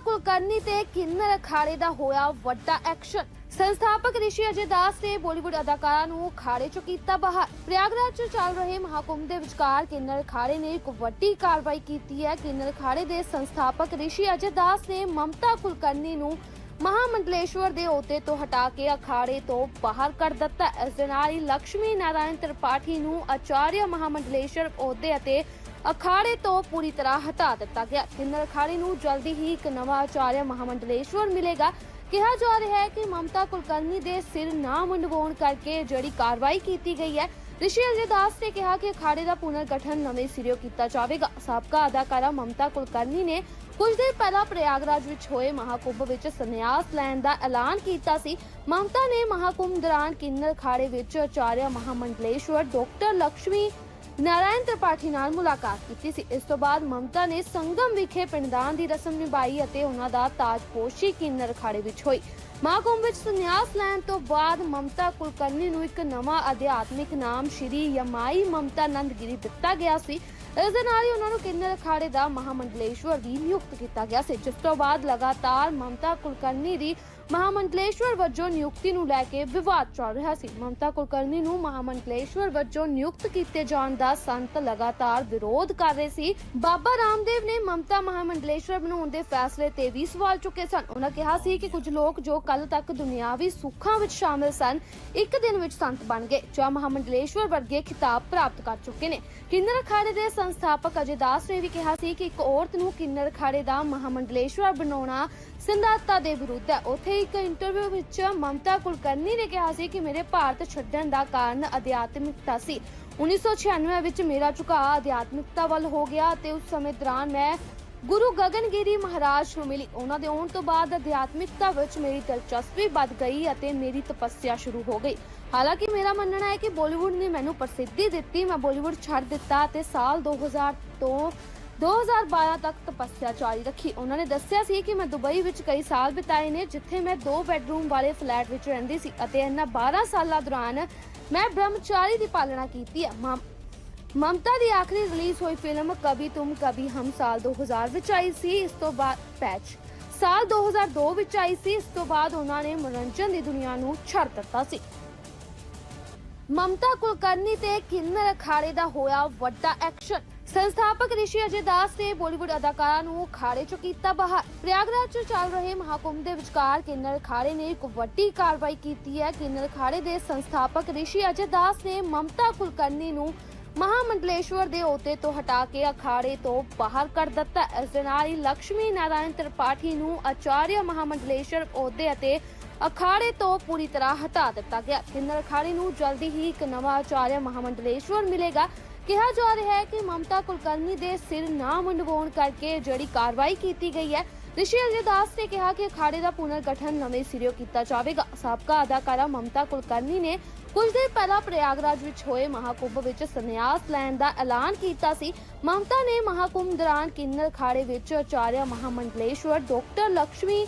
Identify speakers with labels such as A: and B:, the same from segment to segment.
A: ਕੁਲਕਰਨੀ ਤੇ ਕਿੰਨਰ ਅਖਾੜੇ ਦਾ ਹੋਇਆ ਵੱਡਾ ਐਕਸ਼ਨ ਸੰਸਥਾਪਕ ਰਿਸ਼ੀ ਅਜੇ ਦਾਸ ਨੇ ਬਾਲੀਵੁੱਡ ਅਦਾਕਾਰਾ ਨੂੰ ਅਖਾੜੇ ਚੋਂ ਕੀਤਾ ਬਾਹਰ। ਪ੍ਰਯਾਗਰਾਜ 'ਚ ਚੱਲ ਰਹੇ ਮਹਾਕੁੰਭ ਦੇ ਵਿਚਕਾਰ ਕਿੰਨਰ ਅਖਾੜੇ ਨੇ ਇੱਕ ਵੱਡੀ ਕਾਰਵਾਈ ਕੀਤੀ ਹੈ। ਕਿੰਨਰ ਅਖਾੜੇ ਦੇ ਸੰਸਥਾਪਕ ਰਿਸ਼ੀ ਅਜੇ ਦਾਸ ਨੇ ਮਮਤਾ ਕੁਲਕਰਨੀ ਨੂੰ ਮਹਾਮੰਡਲੇਸ਼ਵਰ ਦੇ ਅਹੁਦੇ ਤੋਂ ਹਟਾ ਕੇ ਅਖਾੜੇ ਤੋਂ ਬਾਹਰ ਕਰ ਦਿੱਤਾ। ਇਸ ਦੇ ਨਾਲ ਹੀ ਲక్ష్ਮੀ ਨਾਰਾਇਣ ਤ੍ਰਿਪਾਠੀ ਨੂੰ ਆਚਾਰਿਆ ਮਹਾਮੰਡਲੇਸ਼ਵਰ ਅਹੁਦੇ ਅਤੇ ਅਖਾੜੇ ਤੋਂ ਪੂਰੀ ਤਰ੍ਹਾਂ ਹਟਾ ਦਿੱਤਾ ਗਿਆ। ਕਿੰਨਰ ਅਖਾੜੇ ਨੂੰ ਜਲਦੀ ਹੀ ਇੱਕ ਨਵਾਂ ਆਚਾਰਿਆ ਮਹਾਮੰਡਲੇਸ਼ਵਰ ਮਿਲੇਗਾ। ਕਿਹਾ ਜਾ ਰਿਹਾ ਹੈ ਕਿ ਮਮਤਾ ਕੁਲਕਰਨੀ ਦੇ ਸਿਰ ਨਾ ਮੁੰਡਵਾਉਣ ਕਰਕੇ ਜਿਹੜੀ ਕਾਰਵਾਈ ਕੀਤੀ ਗਈ ਹੈ, ਰਿਸ਼ੀ ਅਜੇ ਦਾਸ ਨੇ ਕਿਹਾ ਕਿ ਅਖਾੜੇ ਦਾ ਪੁਨਰ ਗਠਨ ਨਵੇਂ ਸਿਰਿਓਂ ਕੀਤਾ ਜਾਵੇਗਾ। ਸਾਬਕਾ ਅਦਾਕਾਰਾ ਮਮਤਾ ਕੁਲਕਰਨੀ ਨੇ ਕੁਝ ਦਿਨ ਪਹਿਲਾਂ ਪ੍ਰਯਾਗਰਾਜ ਵਿੱਚ ਹੋਏ ਮਹਾਕੁੰਭ ਵਿੱਚ ਸੰਨਿਆਸ ਲੈਣ ਦਾ ਐਲਾਨ ਕੀਤਾ ਸੀ। ਮਮਤਾ ਨੇ ਮਹਾਕੁੰਭ ਦੌਰਾਨ ਕਿੰਨਰ ਅਖਾੜੇ ਵਿੱਚ ਆਚਾਰਿਆ ਮਹਾਮੰਡਲੇਸ਼ਵਰ ਡਾਕਟਰ ਲక్ష్ਮੀ ਨਾਰਾਇਣ ਤ੍ਰਿਪਾਠੀ ਨਾਲ ਮੁਲਾਕਾਤ ਕੀਤੀ ਸੀ। ਇਸ ਤੋਂ ਬਾਅਦ ਮਮਤਾ ਨੇ ਸੰਗਮ ਵਿਖੇ ਪਿੰਡਦਾਨ ਦੀ ਰਸਮ ਨਿਭਾਈ ਅਤੇ ਉਹਨਾਂ ਦਾ ਤਾਜਪੋਸ਼ੀ ਕਿੰਨਰ ਅਖਾੜੇ ਵਿੱਚ ਹੋਈ। ਮਹਾਕੁੰਭ ਵਿੱਚ ਸੰਨਿਆਸ ਲੈਣ ਤੋਂ ਬਾਅਦ ਮਮਤਾ ਕੁਲਕਰਨੀ ਨੂੰ ਇੱਕ ਨਵਾਂ ਅਧਿਆਤਮਿਕ ਨਾਮ ਸ਼੍ਰੀ ਯਮਾਈ ਮਮਤਾ ਨੰਦਗਿਰੀ ਦਿੱਤਾ ਗਿਆ ਸੀ। ਇਸ ਦੇ ਨਾਲ ਹੀ ਉਹਨਾਂ ਨੂੰ ਕਿੰਨਰ ਅਖਾੜੇ ਦਾ ਮਹਾਮੰਡਲੇਸ਼ਵਰ ਵੀ ਨਿਯੁਕਤ ਕੀਤਾ ਗਿਆ ਸੀ। ਜਿਸ ਤੋਂ ਬਾਅਦ ਲਗਾਤਾਰ ਮਮਤਾ ਕੁਲਕਰਨੀ ਦੀ ਮਹਾਮੰਡਲੇਸ਼ਵਰ ਵਜੋਂ ਨਿਯੁਕਤੀ ਨੂੰ ਲੈ ਕੇ ਵਿਵਾਦ ਚੱਲ ਰਿਹਾ ਸੀ। ਮਮਤਾ ਕੁਲਕਰਨੀ ਨੂੰ ਮਹਾਮੰਡਲੇਸ਼ਵਰ ਵਜੋਂ ਨਿਯੁਕਤ ਕੀਤੇ ਜਾਣ ਦਾ ਸੰਤ ਲਗਾਤਾਰ ਵਿਰੋਧ ਕਰ ਰਹੇ ਸੀ। ਬਾਬਾ ਰਾਮਦੇਵ ਨੇ ਮਮਤਾ ਮਹਾਮੰਡਲੇਸ਼ਵਰ ਬਣਾਉਣ ਦੇ ਫੈਸਲੇ ਤੇ ਵੀ ਸਵਾਲ ਚੁੱਕੇ ਸਨ। ਉਹਨਾਂ ਕਿਹਾ ਸੀ ਕਿ ਕੁਝ ਲੋਕ ਜੋ ਕੱਲ ਤੱਕ ਦੁਨਿਆਵੀ ਸੁੱਖਾਂ ਵਿੱਚ ਸ਼ਾਮਿਲ ਸਨ, ਇੱਕ ਦਿਨ ਵਿੱਚ ਸੰਤ ਬਣ ਗਏ ਜਾਂ ਮਹਾਮੰਡਲੇਸ਼ਵਰ ਵਰਗੇ ਖਿਤਾਬ ਪ੍ਰਾਪਤ ਕਰ ਚੁੱਕੇ ਨੇ। ਕਿੰਨਰ ਅਖਾੜੇ ਦੇ ਸੰਸਥਾਪਕ ਅਜੇ ਦਾਸ ਨੇ ਵੀ ਕਿਹਾ ਸੀ ਕਿ ਇੱਕ ਔਰਤ ਨੂੰ ਕਿੰਨਰ ਅਖਾੜੇ ਦਾ ਮਹਾਮੰਡਲੇਸ਼ਵਰ ਬਣਾਉਣਾ ਸਿੰਧਾਤਾ ਦੇ ਵਿਰੁੱਧ ਹੈ। ਉੱਥੇ ਇੱਕ ਇੰਟਰਵਿਊ ਵਿੱਚ ਮਮਤਾ ਕੁਲਕਰਨੀ ਨੇ ਕਿਹਾ ਸੀ ਕਿ ਮੇਰੇ ਭਾਰਤ ਛੱਡਣ ਦਾ ਕਾਰਨ ਅਧਿਆਤਮਿਕਤਾ ਸੀ। 1996 ਵਿੱਚ ਮੇਰਾ ਝੁਕਾਅ ਅਧਿਆਤਮਿਕਤਾ ਵੱਲ ਹੋ ਗਿਆ ਤੇ ਉਸ ਸਮੇਂ ਦੌਰਾਨ ਮੈਂ ਗੁਰੂ ਗਗਨਗਿਰੀ ਮਹਾਰਾਜ ਨੂੰ ਮਿਲੀ। ਉਹਨਾਂ ਦੇ ਆਉਣ ਤੋਂ ਬਾਅਦ ਅਧਿਆਤਮਿਕਤਾ ਵਿੱਚ ਮੇਰੀ ਦਿਲਚਸਪੀ ਵੱਧ ਗਈ ਅਤੇ ਮੇਰੀ ਤਪੱਸਿਆ ਸ਼ੁਰੂ ਹੋ ਗਈ। ਹਾਲਾਂਕਿ ਮੇਰਾ ਮੰਨਣਾ ਹੈ ਕਿ ਬਾਲੀਵੁੱਡ ਨੇ ਮੈਨੂੰ ਪ੍ਰਸਿੱਧੀ ਦਿੱਤੀ, ਮੈਂ ਬਾਲੀਵੁੱਡ ਛੱਡ ਦਿੱਤਾ ਤੇ ਸਾਲ 2000 ਤੋਂ 2012 ਤੱਕ ਤਪੱਸਿਆ ਜਾਰੀ ਰੱਖੀ। ਉਹਨਾਂ ਨੇ ਦੱਸਿਆ ਸੀ ਕਿ ਮੈਂ ਦੁਬਈ ਵਿੱਚ ਕਈ ਸਾਲ ਬਿਤਾਏ ਨੇ, ਜਿੱਥੇ ਮੈਂ ਦੋ ਬੈੱਡਰੂਮ ਵਾਲੇ ਫਲੈਟ ਵਿੱਚ ਰਹਿੰਦੀ ਸੀ ਅਤੇ ਇਹਨਾਂ 12 ਸਾਲਾਂ ਦੌਰਾਨ ਮੈਂ ਬ੍ਰਹਮਚਾਰੀ ਦੀ ਪਾਲਣਾ ਕੀਤੀ ਹੈ। ਮਮਤਾ ਦੀ ਆਖਰੀ ਰਿਲੀਜ਼ ਹੋਈ ਫਿਲਮ ਕਭੀ ਤੁਮ, ਕਭੀ ਹਮ ਸਾਲ 2000 ਵਿੱਚ ਆਈ ਸੀ। ਇਸ ਤੋਂ ਬਾਅਦ ਪੈਚ ਸਾਲ 2002 ਵਿੱਚ ਆਈ ਸੀ। ਇਸ ਤੋਂ ਬਾਅਦ ਉਹਨਾਂ ਨੇ ਮਨੋਰੰਜਨ ਦੀ ਦੁਨੀਆ ਨੂੰ ਛੱਡ ਦਿੱਤਾ ਸੀ। ਮਮਤਾ ਕੁਲਕਰਨੀ ਤੇ ਕਿੰਨਰ ਅਖਾੜੇ ਦਾ ਹੋਇਆ ਵੱਡਾ ਐਕਸ਼ਨ ਸੰਸਥਾਪਕ ਰਿਸ਼ੀ ਅਜੇ ਦਾਸ ਨੇ ਬਾਲੀਵੁੱਡ ਅਦਾਕਾਰਾ ਨੂੰ ਅਖਾੜੇ ਚੋਂ ਕੀਤਾ ਬਾਹਰ। ਪ੍ਰਯਾਗਰਾਜ 'ਚ ਚੱਲ ਰਹੇ ਮਹਾਕੁੰਭ ਦੇ ਵਿਚਕਾਰ ਕਿੰਨਰ ਅਖਾੜੇ ਨੇ ਇੱਕ ਵੱਡੀ ਕਾਰਵਾਈ ਕੀਤੀ ਹੈ। ਕਿੰਨਰ ਅਖਾੜੇ ਦੇ ਸੰਸਥਾਪਕ ਰਿਸ਼ੀ ਅਜੇ ਦਾਸ ਨੇ ਮਮਤਾ ਕੁਲਕਰਨੀ ਨੂੰ ਮਹਾਮੰਡਲੇਸ਼ਵਰ ਦੇ ਅਹੁਦੇ ਤੋਂ ਹਟਾ ਕੇ ਅਖਾੜੇ ਤੋਂ ਬਾਹਰ ਕਰ ਦਿੱਤਾ। ਇਸ ਦੇ ਨਾਲ ਹੀ ਲక్ష్ਮੀ ਨਾਰਾਇਣ ਤ੍ਰਿਪਾਠੀ ਨੂੰ ਆਚਾਰਿਆ ਮਹਾਮੰਡਲੇਸ਼ਵਰ ਅਹੁਦੇ ਅਤੇ ਅਖਾੜੇ ਤੋਂ ਪੂਰੀ ਤਰ੍ਹਾਂ ਹਟਾ ਦਿੱਤਾ ਗਿਆ। ਕਿੰਨਰ ਅਖਾੜੇ ਨੂੰ ਜਲਦੀ ਹੀ ਇੱਕ ਨਵਾਂ ਆਚਾਰਿਆ ਮਹਾਮੰਡਲੇਸ਼ਵਰ ਮਿਲੇਗਾ। ਕਿਹਾ ਜਾ ਰਿਹਾ ਹੈ ਕਿ ਮਮਤਾ ਕੁਲਕਰਨੀ ਦੇ ਸਿਰ ਨਾ ਮੁੰਡਵਾਉਣ ਕਰਕੇ ਜਿਹੜੀ ਕਾਰਵਾਈ ਕੀਤੀ ਗਈ ਹੈ, ਰਿਸ਼ੀ ਅਜੇ ਦਾਸ ਨੇ ਕਿਹਾ ਕਿ ਅਖਾੜੇ ਦਾ ਪੁਨਰ ਗਠਨ ਨਵੇਂ ਸਿਰਿਓਂ ਕੀਤਾ ਜਾਵੇਗਾ। ਸਾਬਕਾ ਅਦਾਕਾਰਾ ਮਮਤਾ ਕੁਲਕਰਨੀ ਨੇ ਕੁਝ ਦਿਨ ਪਹਿਲਾਂ ਪ੍ਰਯਾਗਰਾਜ ਵਿੱਚ ਹੋਏ ਮਹਾਕੁੰਭ ਵਿੱਚ ਸੰਨਿਆਸ ਲੈਣ ਦਾ ਐਲਾਨ ਕੀਤਾ ਸੀ। ਮਮਤਾ ਨੇ ਮਹਾਕੁੰਭ ਦੌਰਾਨ ਕਿੰਨਰ ਅਖਾੜੇ ਵਿੱਚ ਆਚਾਰਿਆ ਮਹਾਮੰਡਲੇਸ਼ਵਰ, ਡਾਕਟਰ ਲక్ష్ਮੀ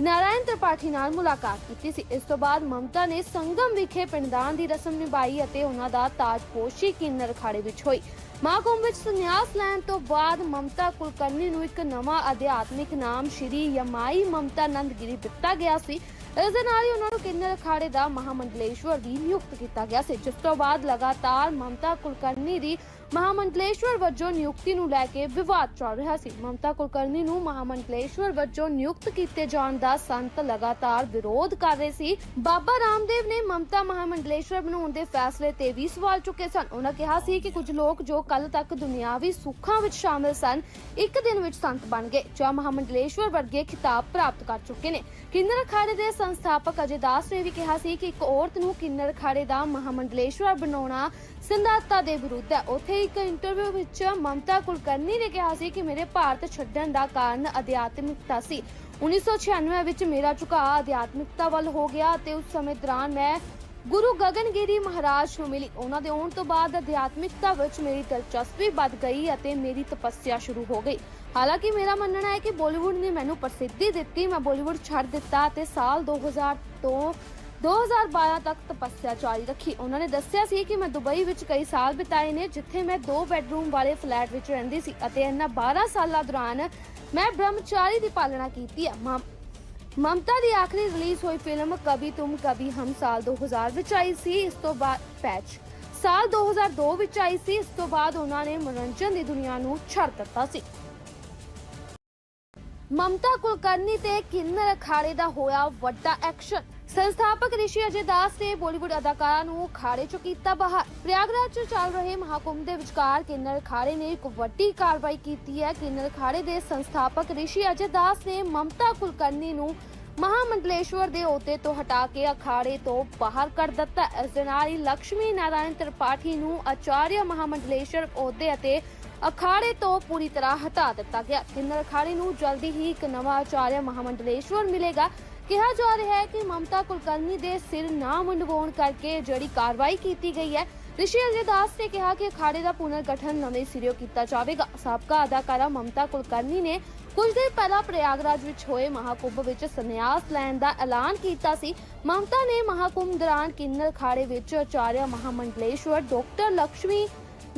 A: ਨਾਰਾਇਣ ਤ੍ਰਿਪਾਠੀ ਨਾਲ ਮੁਲਾਕਾਤ ਕੀਤੀ ਸੀ। ਇਸ ਤੋਂ ਬਾਅਦ ਮਮਤਾ ਨੇ ਸੰਗਮ ਵਿਖੇ ਪਿੰਡਦਾਨ ਦੀ ਰਸਮ ਨਿਭਾਈ ਅਤੇ ਉਹਨਾਂ ਦਾ ਤਾਜਪੋਸ਼ੀ ਕਿੰਨਰ ਅਖਾੜੇ ਵਿੱਚ ਹੋਈ। ਮਹਾਕੁੰਭ ਵਿੱਚ ਸੰਨਿਆਸ ਲੈਣ ਤੋਂ ਬਾਅਦ ਮਮਤਾ ਕੁਲਕਰਨੀ ਨੂੰ ਇੱਕ ਨਵਾਂ ਅਧਿਆਤਮਿਕ ਨਾਮ ਸ਼੍ਰੀ ਯਮਾਈ ਮਮਤਾ ਨੰਦਗਿਰੀ ਦਿੱਤਾ ਗਿਆ ਸੀ। ਇਸ ਦੇ ਨਾਲ ਹੀ ਉਹਨਾਂ ਨੂੰ ਕਿੰਨਰ ਅਖਾੜੇ ਦਾ ਮਹਾਮੰਡਲੇਸ਼ਵਰ ਵੀ ਨਿਯੁਕਤ ਕੀਤਾ ਗਿਆ ਸੀ। ਜਿਸ ਤੋਂ ਬਾਅਦ ਲਗਾਤਾਰ ਮਮਤਾ ਕੁਲਕਰਨੀ ਦੀ ਮਹਾਮੰਡਲੇਸ਼ਵਰ ਵਜੋਂ ਨਿਯੁਕਤੀ ਨੂੰ ਲੈ ਕੇ ਵਿਵਾਦ ਚੱਲ ਰਿਹਾ ਸੀ। ਮਮਤਾ ਕੁਲਕਰਨੀ ਨੂੰ ਮਹਾਮੰਡਲੇਸ਼ਵਰ ਵਜੋਂ ਨਿਯੁਕਤ ਕੀਤੇ ਜਾਣ ਦਾ ਸੰਤ ਲਗਾਤਾਰ ਵਿਰੋਧ ਕਰ ਰਹੇ ਸੀ। ਬਾਬਾ ਰਾਮਦੇਵ ਨੇ ਮਮਤਾ ਮਹਾਮੰਡਲੇਸ਼ਵਰ ਬਣਾਉਣ ਦੇ ਫੈਸਲੇ ਤੇ ਵੀ ਸਵਾਲ ਚੁੱਕੇ ਸਨ। ਉਹਨਾਂ ਕਿਹਾ ਸੀ ਕਿ ਕੁਝ ਲੋਕ ਜੋ ਕੱਲ ਤੱਕ ਦੁਨਿਆਵੀ ਸੁੱਖਾਂ ਵਿੱਚ ਸ਼ਾਮਿਲ ਸਨ, ਇੱਕ ਦਿਨ ਵਿੱਚ ਸੰਤ ਬਣ ਗਏ ਜੋ ਮਹਾਮੰਡਲੇਸ਼ਵਰ ਵਰਗੇ ਖਿਤਾਬ ਪ੍ਰਾਪਤ ਕਰ ਚੁੱਕੇ ਨੇ। ਕਿੰਨਰ ਅਖਾੜੇ ਦੇ ਸੰਸਥਾਪਕ ਅਜੇ ਦਾਸ ਨੇ ਵੀ ਕਿਹਾ ਸੀ ਕਿ ਇੱਕ ਔਰਤ ਨੂੰ ਕਿੰਨਰ ਅਖਾੜੇ ਦਾ ਮਹਾਮੰਡਲੇਸ਼ਵਰ ਬਣਾਉਣਾ ਸਿੰਧਾਤਾ ਦੇ ਵਿਰੁੱਧ ਹੈ। ਉੱਥੇ ਇੱਕ ਇੰਟਰਵਿਊ ਵਿੱਚ ਮਮਤਾ ਕੁਲਕਰਨੀ ਨੇ ਕਿਹਾ ਸੀ ਕਿ ਮੇਰੇ ਭਾਰਤ ਛੱਡਣ ਦਾ ਕਾਰਨ ਅਧਿਆਤਮਿਕਤਾ ਸੀ। 1996 ਵਿੱਚ ਮੇਰਾ ਝੁਕਾਅ ਅਧਿਆਤਮਿਕਤਾ ਵੱਲ ਹੋ ਗਿਆ ਤੇ ਉਸ ਸਮੇਂ ਦੌਰਾਨ ਮੈਂ ਗੁਰੂ ਗਗਨਗਿਰੀ ਮਹਾਰਾਜ ਨੂੰ ਮਿਲੀ। ਉਹਨਾਂ ਦੇ ਆਉਣ ਤੋਂ ਬਾਅਦ ਅਧਿਆਤਮਿਕਤਾ ਵਿੱਚ ਮੇਰੀ ਦਿਲਚਸਪੀ ਵੱਧ ਗਈ ਅਤੇ ਮੇਰੀ ਤਪੱਸਿਆ ਸ਼ੁਰੂ ਹੋ ਗਈ। ਹਾਲਾਂਕਿ ਮੇਰਾ ਮੰਨਣਾ ਹੈ ਕਿ ਬਾਲੀਵੁੱਡ ਨੇ ਮੈਨੂੰ ਪ੍ਰਸਿੱਧੀ ਦਿੱਤੀ। ਮੈਂ ਬਾਲੀਵੁੱਡ ਛੱਡ ਦਿੱਤਾ ਤੇ ਸਾਲ 2000 ਤੋਂ 2012 ਤੱਕ ਤਪੱਸਿਆ ਜਾਰੀ ਰੱਖੀ। ਉਹਨਾਂ ਨੇ ਦੱਸਿਆ ਸੀ ਕਿ ਮੈਂ ਦੁਬਈ ਵਿੱਚ ਕਈ ਸਾਲ ਬਿਤਾਏ ਨੇ, ਜਿੱਥੇ ਮੈਂ ਦੋ ਬੈਡਰੂਮ ਵਾਲੇ ਫਲੈਟ ਵਿੱਚ ਰਹਿੰਦੀ ਸੀ ਅਤੇ ਇਹਨਾਂ 12 ਸਾਲਾਂ ਦੌਰਾਨ ਮੈਂ ਬ੍ਰਹਮਚਾਰੀ ਦੀ ਪਾਲਣਾ ਕੀਤੀ ਹੈ। ਮਮ- ਮਮਤਾ ਦੀ ਆਖਰੀ ਰਿਲੀਜ਼ ਹੋਈ ਫਿਲਮ ਕਭੀ ਤੁਮ, ਕਭੀ ਹਮ ਸਾਲ 2000 ਵਿੱਚ ਆਈ ਸੀ। ਇਸ ਤੋਂ ਬਾਅਦ ਪੈਚ ਸਾਲ 2002 ਵਿੱਚ ਆਈ ਸੀ। ਇਸ ਤੋਂ ਬਾਅਦ ਉਹਨਾਂ ਨੇ ਮਨੋਰੰਜਨ ਦੀ ਦੁਨੀਆ ਨੂੰ ਛੱਡ ਦਿੱਤਾ ਸੀ। ਮਮਤਾ ਕੁਲਕਰਨੀ ਤੇ ਕਿੰਨਰ ਅਖਾੜੇ ਦਾ ਹੋਇਆ ਵੱਡਾ ਐਕਸ਼ਨ ਸੰਸਥਾਪਕ ਰਿਸ਼ੀ ਅਜੇ ਦਾਸ ਨੇ ਬਾਲੀਵੁੱਡ ਅਦਾਕਾਰਾ ਨੂੰ ਅਖਾੜੇ ਚੋਂ ਕੀਤਾ ਬਾਹਰ। ਪ੍ਰਯਾਗਰਾਜ 'ਚ ਚੱਲ ਰਹੇ ਮਹਾਕੁੰਭ ਦੇ ਵਿਚਕਾਰ ਕਿੰਨਰ ਅਖਾੜੇ ਨੇ ਇੱਕ ਵੱਡੀ ਕਾਰਵਾਈ ਕੀਤੀ ਹੈ। ਕਿੰਨਰ ਅਖਾੜੇ ਦੇ ਸੰਸਥਾਪਕ ਰਿਸ਼ੀ ਅਜੇ ਦਾਸ ਨੇ ਮਮਤਾ ਕੁਲਕਰਨੀ ਨੂੰ ਮਹਾਮੰਡਲੇਸ਼ਵਰ ਦੇ ਅਹੁਦੇ ਤੋਂ ਹਟਾ ਕੇ ਅਖਾੜੇ ਤੋਂ ਬਾਹਰ ਕਰ ਦਿੱਤਾ। ਇਸ ਦੇ ਨਾਲ ਹੀ ਲక్ష్ਮੀ ਨਾਰਾਇਣ ਤ੍ਰਿਪਾਠੀ ਨੂੰ ਆਚਾਰਿਆ ਮਹਾਮੰਡਲੇਸ਼ਵਰ ਅਹੁਦੇ ਅਤੇ ਅਖਾੜੇ ਤੋਂ ਪੂਰੀ ਤਰ੍ਹਾਂ ਹਟਾ ਦਿੱਤਾ ਗਿਆ। ਕਿੰਨਰ ਅਖਾੜੇ ਨੂੰ ਜਲਦੀ ਹੀ ਇੱਕ ਨਵਾਂ ਆਚਾਰਿਆ ਮਹਾਮੰਡਲੇਸ਼ਵਰ ਮਿਲੇਗਾ। ਕਿਹਾ ਜਾ ਰਿਹਾ ਹੈ ਕਿ ਮਮਤਾ ਕੁਲਕਰਨੀ ਦੇ ਸਿਰ ਨਾ ਮੁੰਡਵਾਉਣ ਕਰਕੇ ਜਿਹੜੀ ਕਾਰਵਾਈ ਕੀਤੀ ਗਈ ਹੈ, ਰਿਸ਼ੀ ਅਜੇ ਦਾਸ ਨੇ ਕਿਹਾ ਕਿ ਅਖਾੜੇ ਦਾ ਪੁਨਰ ਗਠਨ ਨਵੇਂ ਸਿਰਿਓਂ ਕੀਤਾ ਜਾਵੇਗਾ। ਸਾਬਕਾ ਅਦਾਕਾਰਾ ਮਮਤਾ ਕੁਲਕਰਨੀ ਨੇ ਕੁਝ ਦਿਨ ਪਹਿਲਾਂ ਪ੍ਰਯਾਗਰਾਜ ਵਿੱਚ ਹੋਏ ਮਹਾਕੁੰਭ ਵਿੱਚ ਸੰਨਿਆਸ ਲੈਣ ਦਾ ਐਲਾਨ ਕੀਤਾ ਸੀ। ਮਮਤਾ ਨੇ ਮਹਾਕੁੰਭ ਦੌਰਾਨ ਕਿੰਨਰ ਅਖਾੜੇ ਵਿੱਚ ਆਚਾਰਿਆ ਮਹਾਮੰਡਲੇਸ਼ਵਰ, ਡਾਕਟਰ ਲక్ష్ਮੀ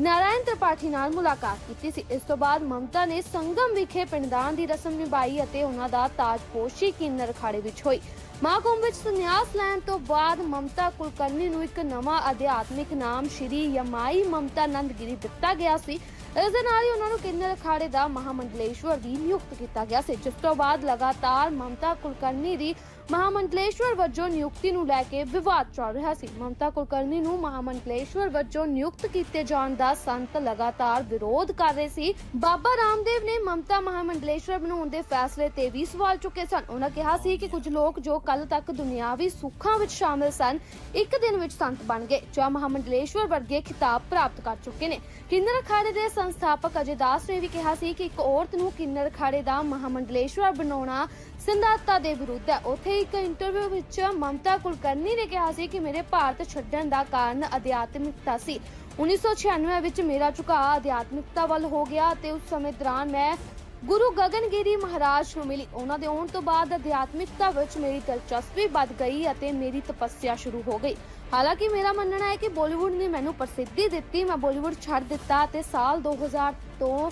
A: ਨਾਰਾਇਣ ਤ੍ਰਿਪਾਠੀ ਨਾਲ ਮੁਲਾਕਾਤ ਕੀਤੀ ਸੀ। ਇਸ ਤੋਂ ਬਾਅਦ ਮਮਤਾ ਨੇ ਸੰਗਮ ਵਿਖੇ ਪਿੰਡਦਾਨ ਦੀ ਰਸਮ ਨਿਭਾਈ ਅਤੇ ਉਹਨਾਂ ਦਾ ਤਾਜਪੋਸ਼ੀ ਕਿੰਨਰ ਅਖਾੜੇ ਵਿੱਚ ਹੋਈ। ਮਹਾਕੁੰਭ ਵਿੱਚ ਸੰਨਿਆਸ ਲੈਣ ਤੋਂ ਬਾਅਦ ਮਮਤਾ ਕੁਲਕਰਨੀ ਨੂੰ ਇੱਕ ਨਵਾਂ ਅਧਿਆਤਮਿਕ ਨਾਮ ਸ਼੍ਰੀ ਯਮਾਈ ਮਮਤਾ ਨੰਦਗਿਰੀ ਦਿੱਤਾ ਗਿਆ ਸੀ। ਇਸ ਦੇ ਨਾਲ ਹੀ ਉਹਨਾਂ ਨੂੰ ਕਿੰਨਰ ਅਖਾੜੇ ਦਾ ਮਹਾਮੰਡਲੇਸ਼ਵਰ ਵੀ ਨਿਯੁਕਤ ਕੀਤਾ ਗਿਆ ਸੀ। ਜਿਸ ਤੋਂ ਬਾਅਦ ਲਗਾਤਾਰ ਮਮਤਾ ਕੁਲਕਰਨੀ ਦੀ ਮਹਾਮੰਡਲੇਸ਼ਵਰ ਵਜੋਂ ਨਿਯੁਕਤੀ ਨੂੰ ਲੈ ਕੇ ਵਿਵਾਦ ਚੱਲ ਰਿਹਾ ਸੀ। ਮਮਤਾ ਕੁਲਕਰਨੀ ਨੂੰ ਮਹਾਮੰਡਲੇਸ਼ਵਰ ਵਜੋਂ ਨਿਯੁਕਤ ਕੀਤੇ ਜਾਣ ਦਾ ਸੰਤ ਲਗਾਤਾਰ ਵਿਰੋਧ ਕਰ ਰਹੇ ਸੀ। ਬਾਬਾ ਰਾਮਦੇਵ ਨੇ ਮਮਤਾ ਮਹਾਮੰਡਲੇਸ਼ਵਰ ਬਣਾਉਣ ਦੇ ਫੈਸਲੇ ਤੇ ਵੀ ਸਵਾਲ ਚੁੱਕੇ ਸਨ। ਉਹਨਾਂ ਕਿਹਾ ਸੀ ਕਿ ਕੁਝ ਲੋਕ ਜੋ ਕੱਲ ਤੱਕ ਦੁਨਿਆਵੀ ਸੁੱਖਾਂ ਵਿੱਚ ਸ਼ਾਮਿਲ ਸਨ, ਇੱਕ ਦਿਨ ਵਿੱਚ ਸੰਤ ਬਣ ਗਏ ਜੋ ਮਹਾਮੰਡਲੇਸ਼ਵਰ ਵਰਗੇ ਖਿਤਾਬ ਪ੍ਰਾਪਤ ਕਰ ਚੁੱਕੇ ਨੇ। ਕਿੰਨਰ ਅਖਾੜੇ ਦੇ ਸੰਸਥਾਪਕ ਅਜੇ ਦਾਸ ਨੇ ਵੀ ਕਿਹਾ ਸੀ ਕਿ ਇੱਕ ਔਰਤ ਨੂੰ ਕਿੰਨਰ ਅਖਾੜੇ ਦਾ ਮਹਾਮੰਡਲੇਸ਼ਵਰ ਬਣਾਉਣਾ ਸਿਧਾਂਤਾਂ ਦੇ ਵਿਰੁੱਧ ਹੈ। ਉੱਥੇ ਇੱਕ ਇੰਟਰਵਿਊ ਵਿੱਚ ਮਮਤਾ ਕੁਲਕਰਨੀ ਨੇ ਕਿਹਾ ਸੀ ਕਿ ਮੇਰੇ ਭਾਰਤ ਛੱਡਣ ਦਾ ਕਾਰਨ ਅਧਿਆਤਮਿਕਤਾ ਸੀ। 1996 ਵਿੱਚ ਮੇਰਾ ਝੁਕਾਅ ਅਧਿਆਤਮਿਕਤਾ ਵੱਲ ਹੋ ਗਿਆ ਤੇ ਉਸ ਸਮੇਂ ਦੌਰਾਨ ਮੈਂ ਗੁਰੂ ਗਗਨਗਿਰੀ ਮਹਾਰਾਜ ਨੂੰ ਮਿਲੀ। ਉਹਨਾਂ ਦੇ ਆਉਣ ਤੋਂ ਬਾਅਦ ਅਧਿਆਤਮਿਕਤਾ ਵਿੱਚ ਮੇਰੀ ਦਿਲਚਸਪੀ ਵੱਧ ਗਈ ਅਤੇ ਮੇਰੀ ਤਪੱਸਿਆ ਸ਼ੁਰੂ ਹੋ ਗਈ। ਹਾਲਾਂਕਿ ਮੇਰਾ ਮੰਨਣਾ ਹੈ ਕਿ ਬਾਲੀਵੁੱਡ ਨੇ ਮੈਨੂੰ ਪ੍ਰਸਿੱਧੀ ਦਿੱਤੀ। ਮੈਂ ਬਾਲੀਵੁੱਡ ਛੱਡ ਦਿੱਤਾ ਤੇ ਸਾਲ 2000 ਤੋਂ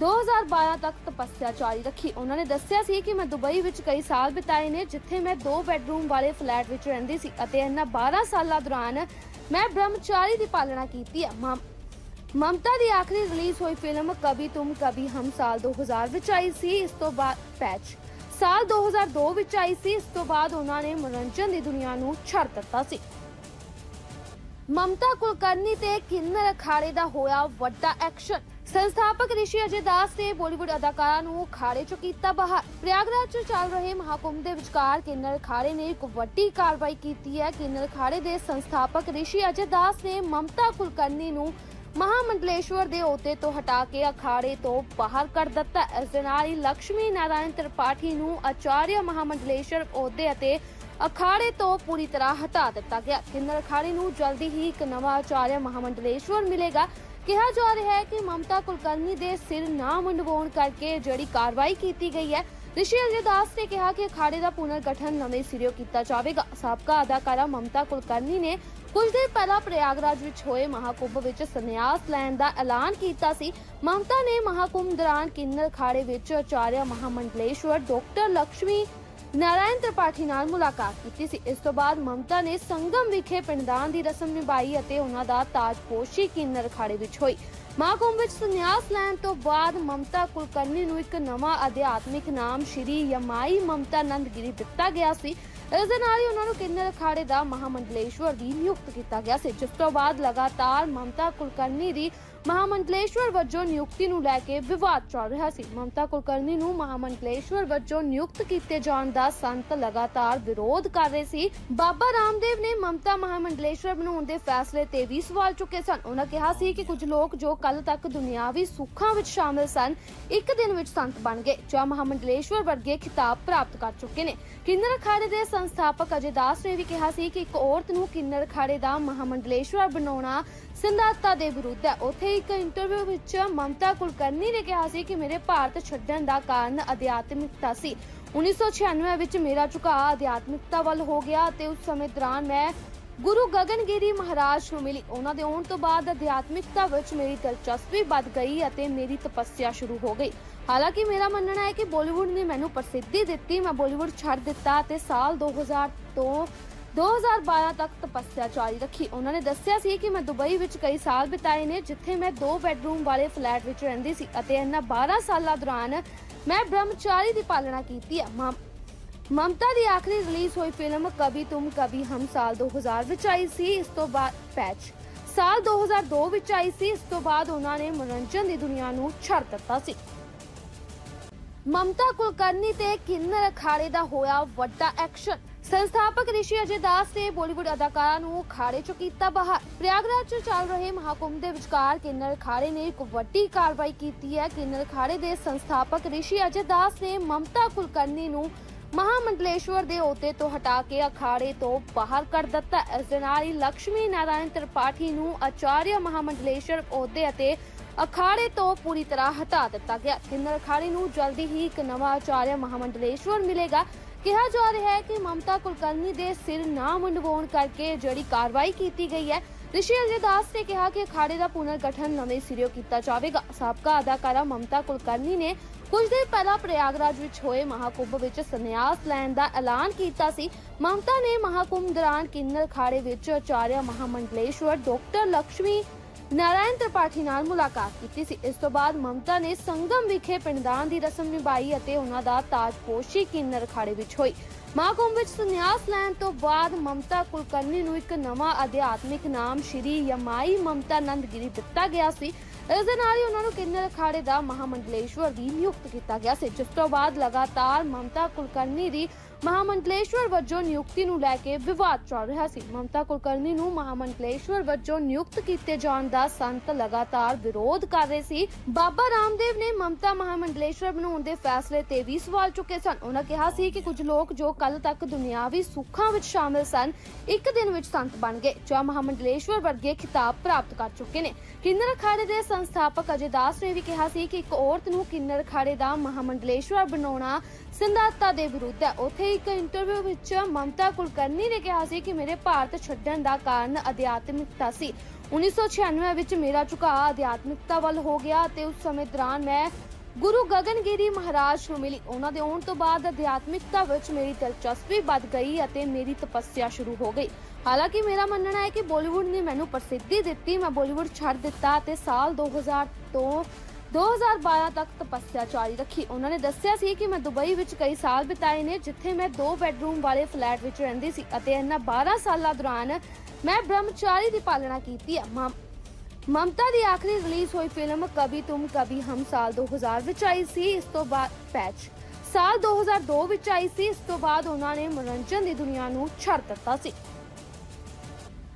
A: 2012 ਤੱਕ ਤਪੱਸਿਆ ਜਾਰੀ ਰੱਖੀ। ਉਹਨਾਂ ਨੇ ਦੱਸਿਆ ਸੀ ਕਿ ਮੈਂ ਦੁਬਈ ਵਿੱਚ ਕਈ ਸਾਲ ਬਿਤਾਏ ਨੇ, ਜਿੱਥੇ ਮੈਂ ਦੋ ਬੈੱਡਰੂਮ ਵਾਲੇ ਫਲੈਟ ਵਿੱਚ ਰਹਿੰਦੀ ਸੀ ਅਤੇ ਇਹਨਾਂ 12 ਸਾਲਾਂ ਦੌਰਾਨ ਮੈਂ ਬ੍ਰਹਮਚਾਰੀ ਦੀ ਪਾਲਣਾ ਕੀਤੀ ਹੈ। ਮਮਤਾ ਦੀ ਆਖਰੀ ਰਿਲੀਜ਼ ਹੋਈ ਫਿਲਮ ਕਭੀ ਤੁਮ, ਕਭੀ ਹਮ ਸਾਲ 2000 ਵਿੱਚ ਆਈ ਸੀ। ਇਸ ਤੋਂ ਬਾਅਦ ਪੈਚ ਸਾਲ 2002 ਵਿੱਚ ਆਈ ਸੀ। ਇਸ ਤੋਂ ਬਾਅਦ ਉਹਨਾਂ ਨੇ ਮਨੋਰੰਜਨ ਦੀ ਦੁਨੀਆ ਨੂੰ ਛੱਡ ਦਿੱਤਾ ਸੀ। ਮਮਤਾ ਕੁਲਕਰਨੀ ਤੇ ਕਿੰਨਰ ਅਖਾੜੇ ਦਾ ਹੋਇਆ ਵੱਡਾ ਐਕਸ਼ਨ ਸੰਸਥਾਪਕ ਰਿਸ਼ੀ ਅਜੇ ਦਾਸ ਨੇ ਬਾਲੀਵੁੱਡ ਅਦਾਕਾਰਾ ਨੂੰ ਅਖਾੜੇ ਚੋਂ ਕੀਤਾ ਬਾਹਰ। ਪ੍ਰਯਾਗਰਾਜ 'ਚ ਚੱਲ ਰਹੇ ਮਹਾਕੁੰਭ ਦੇ ਵਿਚਕਾਰ ਕਿੰਨਰ ਅਖਾੜੇ ਨੇ ਇੱਕ ਵੱਡੀ ਕਾਰਵਾਈ ਕੀਤੀ ਹੈ। ਕਿੰਨਰ ਅਖਾੜੇ ਦੇ ਸੰਸਥਾਪਕ ਰਿਸ਼ੀ ਅਜੇ ਦਾਸ ਨੇ ਮਮਤਾ ਕੁਲਕਰਨੀ ਨੂੰ ਮਹਾਮੰਡਲੇਸ਼ਵਰ ਦੇ ਅਹੁਦੇ ਤੋਂ ਹਟਾ ਕੇ ਅਖਾੜੇ ਤੋਂ ਬਾਹਰ ਕਰ ਦਿੱਤਾ। ਇਸ ਦੇ ਨਾਲ ਹੀ ਲక్ష్ਮੀ ਨਾਰਾਇਣ ਤ੍ਰਿਪਾਠੀ ਨੂੰ ਆਚਾਰਿਆ ਮਹਾਮੰਡਲੇਸ਼ਵਰ ਅਹੁਦੇ ਅਤੇ ਅਖਾੜੇ ਤੋਂ ਪੂਰੀ ਤਰ੍ਹਾਂ ਹਟਾ ਦਿੱਤਾ ਗਿਆ। ਕਿੰਨਰ ਅਖਾੜੇ ਨੂੰ ਜਲਦੀ ਹੀ ਇੱਕ ਨਵਾਂ ਆਚਾਰਿਆ ਮਹਾਮੰਡਲੇਸ਼ਵਰ ਮਿਲੇਗਾ। ਕਿਹਾ ਜਾ ਰਿਹਾ ਹੈ ਕਿ ਮਮਤਾ ਕੁਲਕਰਨੀ ਦੇ ਸਿਰ ਨਾ ਮੁੰਡਵਾਉਣ ਕਰਕੇ ਜਿਹੜੀ ਕਾਰਵਾਈ ਕੀਤੀ ਗਈ ਹੈ, ਰਿਸ਼ੀ ਅਜੇ ਦਾਸ ਨੇ ਕਿਹਾ ਕਿ ਅਖਾੜੇ ਦਾ ਪੁਨਰ ਗਠਨ ਨਵੇਂ ਸਿਰਿਓਂ ਕੀਤਾ ਜਾਵੇਗਾ। ਸਾਬਕਾ ਅਦਾਕਾਰਾ ਮਮਤਾ ਕੁਲਕਰਨੀ ਨੇ ਕੁਝ ਦਿਨ ਪਹਿਲਾਂ ਪ੍ਰਯਾਗਰਾਜ ਵਿੱਚ ਹੋਏ ਮਹਾਕੁੰਭ ਵਿੱਚ ਸੰਨਿਆਸ ਲੈਣ ਦਾ ਐਲਾਨ ਕੀਤਾ ਸੀ। ਮਮਤਾ ਨੇ ਮਹਾਕੁੰਭ ਦੌਰਾਨ ਕਿੰਨਰ ਅਖਾੜੇ ਵਿੱਚ ਆਚਾਰਿਆ ਮਹਾਮੰਡਲੇਸ਼ਵਰ ਡਾਕਟਰ ਲక్ష్ਮੀ ਨਾਰਾਇਣ ਤ੍ਰਿਪਾਠੀ ਨਾਲ ਮੁਲਾਕਾਤ ਕੀਤੀ ਸੀ। ਇਸ ਤੋਂ ਬਾਅਦ ਮਮਤਾ ਨੇ ਸੰਗਮ ਵਿਖੇ ਪਿੰਡਦਾਨ ਦੀ ਰਸਮ ਨਿਭਾਈ ਅਤੇ ਉਹਨਾਂ ਦਾ ਤਾਜਪੋਸ਼ੀ ਕਿੰਨਰ ਅਖਾੜੇ ਵਿੱਚ ਹੋਈ। ਮਹਾਕੁੰਭ ਵਿੱਚ ਸੰਨਿਆਸ ਲੈਣ ਤੋਂ ਬਾਅਦ ਮਮਤਾ ਕੁਲਕਰਨੀ ਨੂੰ ਇੱਕ ਨਵਾਂ ਅਧਿਆਤਮਿਕ ਨਾਮ ਸ਼੍ਰੀ ਯਮਾਈ ਮਮਤਾ ਨੰਦਗਿਰੀ ਦਿੱਤਾ ਗਿਆ ਸੀ। ਇਸ ਦੇ ਨਾਲ ਹੀ ਉਹਨਾਂ ਨੂੰ ਕਿੰਨਰ ਅਖਾੜੇ ਦਾ ਮਹਾਮੰਡਲੇਸ਼ਵਰ ਵੀ ਨਿਯੁਕਤ ਕੀਤਾ ਗਿਆ ਸੀ। ਜਿਸ ਤੋਂ ਬਾਅਦ ਲਗਾਤਾਰ ਮਮਤਾ ਕੁਲਕਰਨੀ ਦੀ ਮਹਾਮੰਡਲੇਸ਼ਵਰ ਵਜੋਂ ਨਿਯੁਕਤੀ ਨੂੰ ਲੈ ਕੇ ਵਿਵਾਦ ਚੱਲ ਰਿਹਾ ਸੀ। ਮਮਤਾ ਕੁਲਕਰਨੀ ਨੂੰ ਮਹਾਮੰਡਲੇਸ਼ਵਰ ਵਜੋਂ ਨਿਯੁਕਤ ਕੀਤੇ ਜਾਣ ਦਾ ਸੰਤ ਲਗਾਤਾਰ ਵਿਰੋਧ ਕਰ ਰਹੇ ਸੀ। ਬਾਬਾ ਰਾਮਦੇਵ ਨੇ ਮਮਤਾ ਮਹਾਮੰਡਲੇਸ਼ਵਰ ਬਣਾਉਣ ਦੇ ਫੈਸਲੇ ਤੇ ਵੀ ਸਵਾਲ ਚੁੱਕੇ ਸਨ। ਉਹਨਾਂ ਕਿਹਾ ਸੀ ਕਿ ਕੁਝ ਲੋਕ ਜੋ ਕੱਲ ਤੱਕ ਦੁਨਿਆਵੀ ਸੁੱਖਾਂ ਵਿੱਚ ਸ਼ਾਮਿਲ ਸਨ, ਇੱਕ ਦਿਨ ਵਿੱਚ ਸੰਤ ਬਣ ਗਏ ਜੋ ਮਹਾਮੰਡਲੇਸ਼ਵਰ ਵਰਗੇ ਖਿਤਾਬ ਪ੍ਰਾਪਤ ਕਰ ਚੁੱਕੇ ਨੇ। ਕਿੰਨਰ ਅਖਾੜੇ ਦੇ ਸੰਸਥਾਪਕ ਅਜੇ ਦਾਸ ਨੇ ਵੀ ਕਿਹਾ ਸੀ ਕਿ ਇੱਕ ਔਰਤ ਨੂੰ ਕਿੰਨਰ ਅਖਾੜੇ ਦਾ ਮਹਾਮੰਡਲੇਸ਼ਵਰ ਬਣਾਉਣਾ ਸਿਧਾਂਤਾਂ ਦੇ ਵਿਰੁੱਧ ਹੈ। ਉੱਥੇ ਇੱਕ ਇੰਟਰਵਿਊ ਵਿੱਚ ਮਮਤਾ ਕੁਲਕਰਨੀ ਨੇ ਕਿਹਾ ਸੀ ਕਿ ਮੇਰੇ ਭਾਰਤ ਛੱਡਣ ਦਾ ਕਾਰਨ ਅਧਿਆਤਮਿਕਤਾ ਸੀ। 1996 ਵਿੱਚ ਮੇਰਾ ਝੁਕਾਅ ਅਧਿਆਤਮਿਕਤਾ ਵੱਲ ਹੋ ਗਿਆ ਤੇ ਉਸ ਸਮੇਂ ਦੌਰਾਨ ਮੈਂ ਗੁਰੂ ਗਗਨਗਿਰੀ ਮਹਾਰਾਜ ਨੂੰ ਮਿਲੀ। ਉਹਨਾਂ ਦੇ ਆਉਣ ਤੋਂ ਬਾਅਦ ਅਧਿਆਤਮਿਕਤਾ ਵਿੱਚ ਮੇਰੀ ਦਿਲਚਸਪੀ ਵੱਧ ਗਈ ਅਤੇ ਮੇਰੀ ਤਪੱਸਿਆ ਸ਼ੁਰੂ ਹੋ ਗਈ। ਹਾਲਾਂਕਿ ਮੇਰਾ ਮੰਨਣਾ ਹੈ ਕਿ ਬਾਲੀਵੁੱਡ ਨੇ ਮੈਨੂੰ ਪ੍ਰਸਿੱਧੀ ਦਿੱਤੀ। ਮੈਂ ਬਾਲੀਵੁੱਡ ਛੱਡ ਦਿੱਤਾ ਤੇ ਸਾਲ 2000 ਤੋਂ 2012 ਤੱਕ ਤਪੱਸਿਆ ਜਾਰੀ ਰੱਖੀ। ਉਹਨਾਂ ਨੇ ਦੱਸਿਆ ਸੀ ਕਿ ਮੈਂ ਦੁਬਈ ਵਿੱਚ ਕਈ ਸਾਲ ਬਿਤਾਏ ਨੇ, ਜਿੱਥੇ ਮੈਂ ਦੋ ਬੈੱਡਰੂਮ ਵਾਲੇ ਫਲੈਟ ਵਿੱਚ ਰਹਿੰਦੀ ਸੀ ਅਤੇ ਇਹਨਾਂ 12 ਸਾਲਾਂ ਦੌਰਾਨ ਮੈਂ ਬ੍ਰਹਮਚਾਰੀ ਦੀ ਪਾਲਣਾ ਕੀਤੀ ਹੈ। ਮਮਤਾ ਦੀ ਆਖਰੀ ਰਿਲੀਜ਼ ਹੋਈ ਫਿਲਮ ਕਭੀ ਤੁਮ, ਕਭੀ ਹਮ ਸਾਲ 2000 ਵਿੱਚ ਆਈ ਸੀ। ਇਸ ਤੋਂ ਬਾਅਦ ਪੈਚ ਸਾਲ 2002 ਵਿੱਚ ਆਈ ਸੀ। ਇਸ ਤੋਂ ਬਾਅਦ ਉਹਨਾਂ ਨੇ ਮਨੋਰੰਜਨ ਦੀ ਦੁਨੀਆ ਨੂੰ ਛੱਡ ਦਿੱਤਾ ਸੀ। ਮਮਤਾ ਕੁਲਕਰਨੀ ਤੇ ਕਿੰਨਰ ਅਖਾੜੇ ਦਾ ਹੋਇਆ ਵੱਡਾ ਐਕਸ਼ਨ ਸੰਸਥਾਪਕ ਰਿਸ਼ੀ ਅਜੇ ਦਾਸ ਨੇ ਬਾਲੀਵੁੱਡ ਅਦਾਕਾਰਾ ਨੂੰ ਅਖਾੜੇ ਚੋਂ ਕੀਤਾ ਬਾਹਰ। ਪ੍ਰਯਾਗਰਾਜ 'ਚ ਚੱਲ ਰਹੇ ਮਹਾਕੁੰਭ ਦੇ ਵਿਚਕਾਰ ਕਿੰਨਰ ਅਖਾੜੇ ਨੇ ਇੱਕ ਵੱਡੀ ਕਾਰਵਾਈ ਕੀਤੀ ਹੈ। ਕਿੰਨਰ ਅਖਾੜੇ ਦੇ ਸੰਸਥਾਪਕ ਰਿਸ਼ੀ ਅਜੇ ਦਾਸ ਨੇ ਮਮਤਾ ਕੁਲਕਰਨੀ ਨੂੰ ਮਹਾਮੰਡਲੇਸ਼ਵਰ ਦੇ ਅਹੁਦੇ ਤੋਂ ਹਟਾ ਕੇ ਅਖਾੜੇ ਤੋਂ ਬਾਹਰ ਕਰ ਦਿੱਤਾ। ਇਸ ਦੇ ਨਾਲ ਹੀ ਲక్ష్ਮੀ ਨਾਰਾਇਣ ਤ੍ਰਿਪਾਠੀ ਨੂੰ ਆਚਾਰਿਆ ਮਹਾਮੰਡਲੇਸ਼ਵਰ ਅਹੁਦੇ ਅਤੇ ਅਖਾੜੇ ਤੋਂ ਪੂਰੀ ਤਰ੍ਹਾਂ ਹਟਾ ਦਿੱਤਾ ਗਿਆ। ਕਿੰਨਰ ਅਖਾੜੇ ਨੂੰ ਜਲਦੀ ਹੀ ਇੱਕ ਨਵਾਂ ਆਚਾਰਿਆ ਮਹਾਮੰਡਲੇਸ਼ਵਰ ਮਿਲੇਗਾ। ਕਿਹਾ ਜਾ ਰਿਹਾ ਹੈ ਕਿ ਮਮਤਾ ਕੁਲਕਰਨੀ ਦੇ ਸਿਰ ਨਾ ਮੁੰਡਵਾਉਣ ਕਰਕੇ ਜਿਹੜੀ ਕਾਰਵਾਈ ਕੀਤੀ ਗਈ ਹੈ, ਰਿਸ਼ੀ ਅਜੇ ਦਾਸ ਨੇ ਕਿਹਾ ਕਿ ਅਖਾੜੇ ਦਾ ਪੁਨਰ ਗਠਨ ਨਵੇਂ ਸਿਰਿਓਂ ਕੀਤਾ ਜਾਵੇਗਾ। ਸਾਬਕਾ ਅਦਾਕਾਰਾ ਮਮਤਾ ਕੁਲਕਰਨੀ ਨੇ ਕੁਝ ਦਿਨ ਪਹਿਲਾਂ ਪ੍ਰਯਾਗਰਾਜ ਵਿੱਚ ਹੋਏ ਮਹਾਕੁੰਭ ਵਿੱਚ ਸੰਨਿਆਸ ਲੈਣ ਦਾ ਐਲਾਨ ਕੀਤਾ ਸੀ। ਮਮਤਾ ਨੇ ਮਹਾਕੁੰਭ ਦੌਰਾਨ ਕਿੰਨਰ ਖਾੜੇ ਵਿੱਚ ਆਚਾਰਿਆ ਮਹਾਮੰਡਲੇਸ਼ਵਰ, ਡਾਕਟਰ ਲక్ష్ਮੀ ਨਾਰਾਇਣ ਤ੍ਰਿਪਾਠੀ ਨਾਲ ਮੁਲਾਕਾਤ ਕੀਤੀ ਸੀ। ਇਸ ਤੋਂ ਬਾਅਦ ਮਮਤਾ ਨੇ ਸੰਗਮ ਵਿਖੇ ਪਿੰਡਦਾਨ ਦੀ ਰਸਮ ਨਿਭਾਈ ਅਤੇ ਉਹਨਾਂ ਦਾ ਤਾਜਪੋਸ਼ੀ ਕਿੰਨਰ ਖਾੜੇ ਵਿੱਚ ਹੋਈ। ਮਹਾਕੁੰਭ ਵਿੱਚ ਸੰਨਿਆਸ ਲੈਣ ਤੋਂ ਬਾਅਦ ਮਮਤਾ ਕੁਲਕਰਨੀ ਨੂੰ ਇੱਕ ਨਵਾਂ ਅਧਿਆਤਮਿਕ ਨਾਮ ਸ਼੍ਰੀ ਯਮਾਈ ਮਮਤਾ ਨੰਦਗਿਰੀ ਦਿੱਤਾ ਗਿਆ ਸੀ। ਇਸ ਦੇ ਨਾਲ ਹੀ ਉਹਨਾਂ ਨੂੰ ਕਿੰਨਰ ਅਖਾੜੇ ਦਾ ਮਹਾਮੰਡਲੇਸ਼ਵਰ ਵੀ ਨਿਯੁਕਤ ਕੀਤਾ ਗਿਆ ਸੀ। ਜਿਸ ਤੋਂ ਬਾਅਦ ਲਗਾਤਾਰ ਮਮਤਾ ਕੁਲਕਰਨੀ ਦੀ ਮਹਾਮੰਡਲੇਸ਼ਵਰ ਵਜੋਂ ਨਿਯੁਕਤੀ ਨੂੰ ਲੈ ਕੇ ਵਿਵਾਦ ਚੱਲ ਰਿਹਾ ਸੀ। ਮਮਤਾ ਕੁਲਕਰਨੀ ਨੂੰ ਮਹਾਮੰਡਲੇਸ਼ਵਰ ਵਜੋਂ ਨਿਯੁਕਤ ਕੀਤੇ ਜਾਣ ਦਾ ਸੰਤ ਲਗਾਤਾਰ ਵਿਰੋਧ ਕਰ ਰਹੇ ਸੀ। ਬਾਬਾ ਰਾਮਦੇਵ ਨੇ ਮਮਤਾ ਮਹਾਮੰਡਲੇਸ਼ਵਰ ਬਣਾਉਣ ਦੇ ਫੈਸਲੇ ਤੇ ਵੀ ਸਵਾਲ ਚੁੱਕੇ ਸਨ। ਉਹਨਾਂ ਕਿਹਾ ਸੀ ਕਿ ਕੁਝ ਲੋਕ ਜੋ ਕੱਲ ਤੱਕ ਦੁਨਿਆਵੀ ਸੁੱਖਾਂ ਵਿੱਚ ਸ਼ਾਮਿਲ ਸਨ, ਇੱਕ ਦਿਨ ਵਿੱਚ ਸੰਤ ਬਣ ਗਏ ਜੋ ਮਹਾਮੰਡਲੇਸ਼ਵਰ ਵਰਗੇ ਖਿਤਾਬ ਪ੍ਰਾਪਤ ਕਰ ਚੁੱਕੇ ਨੇ। ਕਿੰਨਰ ਅਖਾੜੇ ਦੇ ਸੰਸਥਾਪਕ ਅਜੇ ਦਾਸ ਨੇ ਵੀ ਕਿਹਾ ਸੀ ਕਿ ਇੱਕ ਔਰਤ ਨੂੰ ਕਿੰਨਰ ਅਖਾੜੇ ਦਾ ਮਹਾਮੰਡਲੇਸ਼ਵਰ ਬਣਾਉਣਾ ਸਿੰਧਾਤਾ ਦੇ ਵਿਰੁੱਧ ਹੈ। ਉੱਥੇ ਇੱਕ ਇੰਟਰਵਿਊ ਵਿੱਚ ਮਮਤਾ ਕੁਲਕਰਨੀ ਨੇ ਕਿਹਾ ਸੀ ਕਿ ਮੇਰੇ ਭਾਰਤ ਛੱਡਣ ਦਾ ਕਾਰਨ ਅਧਿਆਤਮਿਕਤਾ ਸੀ। 1996 ਵਿੱਚ ਮੇਰਾ ਝੁਕਾਅ ਅਧਿਆਤਮਿਕਤਾ ਵੱਲ ਹੋ ਗਿਆ ਤੇ ਉਸ ਸਮੇਂ ਦੌਰਾਨ ਮੈਂ ਗੁਰੂ ਗਗਨਗਿਰੀ ਮਹਾਰਾਜ ਨੂੰ ਮਿਲੀ। ਉਹਨਾਂ ਦੇ ਆਉਣ ਤੋਂ ਬਾਅਦ ਅਧਿਆਤਮਿਕਤਾ ਵਿੱਚ ਮੇਰੀ ਦਿਲਚਸਪੀ ਵੱਧ ਗਈ ਅਤੇ ਮੇਰੀ ਤਪੱਸਿਆ ਸ਼ੁਰੂ ਹੋ ਗਈ। ਹਾਲਾਂਕਿ ਮੇਰਾ ਮੰਨਣਾ ਹੈ ਕਿ ਬਾਲੀਵੁੱਡ ਨੇ ਮੈਨੂੰ ਪ੍ਰਸਿੱਧੀ ਦਿੱਤੀ। ਮੈਂ ਬਾਲੀਵੁੱਡ ਛੱਡ ਦਿੱਤਾ ਤੇ ਸਾਲ 2000 ਤੋਂ 2012 ਤੱਕ ਤਪੱਸਿਆ ਜਾਰੀ ਰੱਖੀ। ਉਹਨਾਂ ਨੇ ਦੱਸਿਆ ਸੀ ਕਿ ਮੈਂ ਦੁਬਈ ਵਿੱਚ ਕਈ ਸਾਲ ਬਿਤਾਏ ਨੇ, ਜਿੱਥੇ ਮੈਂ ਦੋ ਬੈੱਡਰੂਮ ਵਾਲੇ ਫਲੈਟ ਵਿੱਚ ਰਹਿੰਦੀ ਸੀ ਅਤੇ ਇਹਨਾਂ 12 ਸਾਲਾਂ ਦੌਰਾਨ ਮੈਂ ਬ੍ਰਹਮਚਾਰੀ ਦੀ ਪਾਲਣਾ ਕੀਤੀ ਹੈ। ਮਮਤਾ ਦੀ ਆਖਰੀ ਰਿਲੀਜ਼ ਹੋਈ ਫਿਲਮ ਕਭੀ ਤੁਮ, ਕਭੀ ਹਮ ਸਾਲ 2000 ਵਿੱਚ ਆਈ ਸੀ। ਇਸ ਤੋਂ ਬਾਅਦ ਪੈਚ ਸਾਲ 2002 ਵਿੱਚ ਆਈ ਸੀ। ਇਸ ਤੋਂ ਬਾਅਦ ਉਹਨਾਂ ਨੇ ਮਨੋਰੰਜਨ ਦੀ ਦੁਨੀਆ ਨੂੰ ਛੱਡ ਦਿੱਤਾ ਸੀ।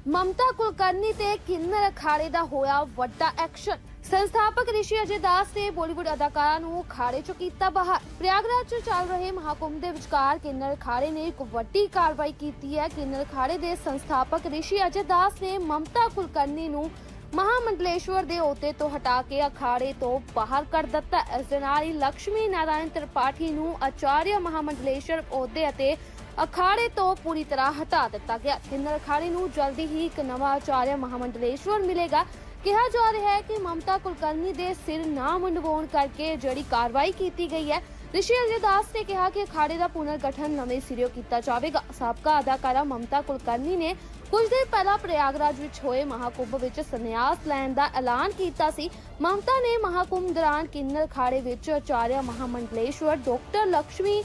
A: ਮਮਤਾ ਕੁਲਕਰਨੀ ਤੇ ਕਿੰਨਰ ਅਖਾੜੇ ਦਾ ਹੋਇਆ ਵੱਡਾ ਐਕਸ਼ਨ ਸੰਸਥਾਪਕ ਰਿਸ਼ੀ ਅਜੇ ਦਾਸ ਨੇ ਬਾਲੀਵੁੱਡ ਅਦਾਕਾਰਾ ਨੂੰ ਅਖਾੜੇ ਚੋਂ ਕੀਤਾ ਬਾਹਰ। ਪ੍ਰਯਾਗਰਾਜ 'ਚ ਚੱਲ ਰਹੇ ਮਹਾਕੁੰਭ ਦੇ ਵਿਚਕਾਰ ਕਿੰਨਰ ਅਖਾੜੇ ਨੇ ਇੱਕ ਵੱਡੀ ਕਾਰਵਾਈ ਕੀਤੀ ਹੈ। ਕਿੰਨਰ ਅਖਾੜੇ ਦੇ ਸੰਸਥਾਪਕ ਰਿਸ਼ੀ ਅਜੇ ਦਾਸ ਨੇ ਮਮਤਾ ਕੁਲਕਰਨੀ ਨੂੰ ਮਹਾਮੰਡਲੇਸ਼ਵਰ ਦੇ ਅਹੁਦੇ ਤੋਂ ਹਟਾ ਕੇ ਅਖਾੜੇ ਤੋਂ ਬਾਹਰ ਕਰ ਦਿੱਤਾ। ਇਸ ਦੇ ਨਾਲ ਹੀ ਲక్ష్ਮੀ ਨਾਰਾਇਣ ਤ੍ਰਿਪਾਠੀ ਨੂੰ ਆਚਾਰਿਆ ਮਹਾਮੰਡਲੇਸ਼ਵਰ ਅਹੁਦੇ ਅਤੇ ਅਖਾੜੇ ਤੋਂ ਪੂਰੀ ਤਰ੍ਹਾਂ ਹਟਾ ਦਿੱਤਾ ਗਿਆ। ਕਿੰਨਰ ਅਖਾੜੇ ਨੂੰ ਜਲਦੀ ਹੀ ਇੱਕ ਨਵਾਂ ਆਚਾਰਿਆ ਮਹਾਮੰਡਲੇਸ਼ਵਰ ਮਿਲੇਗਾ। ਕਿਹਾ ਜਾ ਰਿਹਾ ਹੈ ਕਿ ਮਮਤਾ ਕੁਲਕਰਨੀ ਦੇ ਸਿਰ ਨਾ ਮੁੰਡਵਾਉਣ ਕਰਕੇ ਜਿਹੜੀ ਕਾਰਵਾਈ ਕੀਤੀ ਗਈ ਹੈ, ਰਿਸ਼ੀ ਅਜੇ ਦਾਸ ਨੇ ਕਿਹਾ ਕਿ ਅਖਾੜੇ ਦਾ ਪੁਨਰ ਗਠਨ ਨਵੇਂ ਸਿਰਿਓਂ ਕੀਤਾ ਜਾਵੇਗਾ। ਸਾਬਕਾ ਅਦਾਕਾਰਾ ਮਮਤਾ ਕੁਲਕਰਨੀ ਨੇ ਕੁਝ ਦਿਨ ਪਹਿਲਾਂ ਪ੍ਰਯਾਗਰਾਜ ਵਿੱਚ ਹੋਏ ਮਹਾਕੁੰਭ ਵਿੱਚ ਸੰਨਿਆਸ ਲੈਣ ਦਾ ਐਲਾਨ ਕੀਤਾ ਸੀ। ਮਮਤਾ ਨੇ ਮਹਾਕੁੰਭ ਦੌਰਾਨ ਕਿੰਨਰ ਅਖਾੜੇ ਵਿੱਚ ਆਚਾਰਿਆ ਮਹਾਮੰਡਲੇਸ਼ਵਰ, ਡਾਕਟਰ ਲక్ష్ਮੀ